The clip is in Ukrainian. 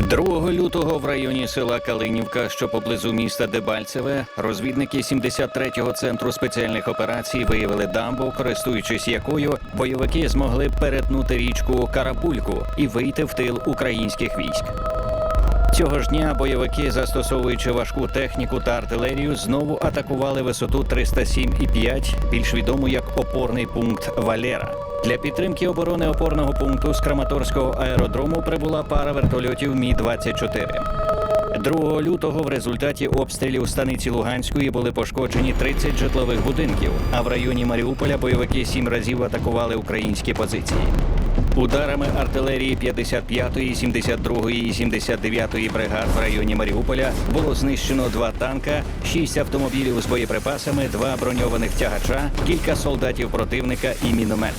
2 лютого в районі села Калинівка, що поблизу міста Дебальцеве, розвідники 73-го центру спеціальних операцій виявили дамбу, користуючись якою бойовики змогли перетнути річку Карапульку і вийти в тил українських військ. Цього ж дня бойовики, застосовуючи важку техніку та артилерію, знову атакували висоту 307,5, більш відому як опорний пункт Валера. Для підтримки оборони опорного пункту з Краматорського аеродрому прибула пара вертольотів Мі 24 2 лютого в результаті обстрілів станиці Луганської були пошкоджені 30 житлових будинків. А в районі Маріуполя бойовики сім разів атакували українські позиції. Ударами артилерії 55-ї, 72-ї і 79-ї бригад в районі Маріуполя було знищено два танка, шість автомобілів з боєприпасами, два броньованих тягача, кілька солдатів противника і міномет.